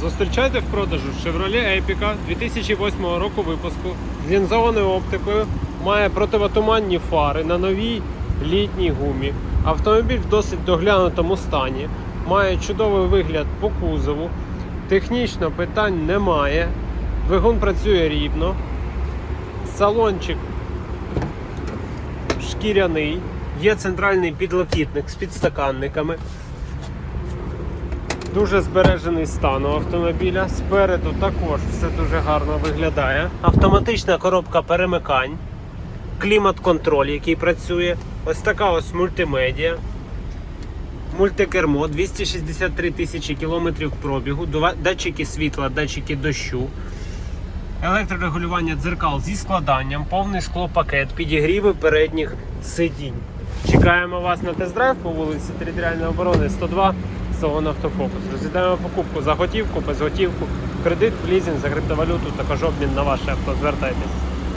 Зустрічайте в продажу Chevrolet Epica 2008 року випуску з лінзованою оптикою, має противотуманні фари на новій літній гумі. Автомобіль в досить доглянутому стані, має чудовий вигляд по кузову. Технічно питань немає. Двигун працює рівно. Салончик шкіряний. Є центральний підлокітник з підстаканниками. Дуже збережений стан у автомобіля. Спереду також все дуже гарно виглядає. Автоматична коробка перемикань, клімат-контроль, який працює. Ось така ось мультимедіа. Мультикермо, 263 тисячі кілометрів пробігу, датчики світла, датчики дощу, електрорегулювання дзеркал зі складанням, повний склопакет, підігріви передніх сидінь. Чекаємо вас на тест-драйв по вулиці Територіальної оборони 102 салон автофокус. Розглядаємо покупку за готівку, без готівку, кредит, лізинг, за криптовалюту, також обмін на ваше авто. Звертайтесь.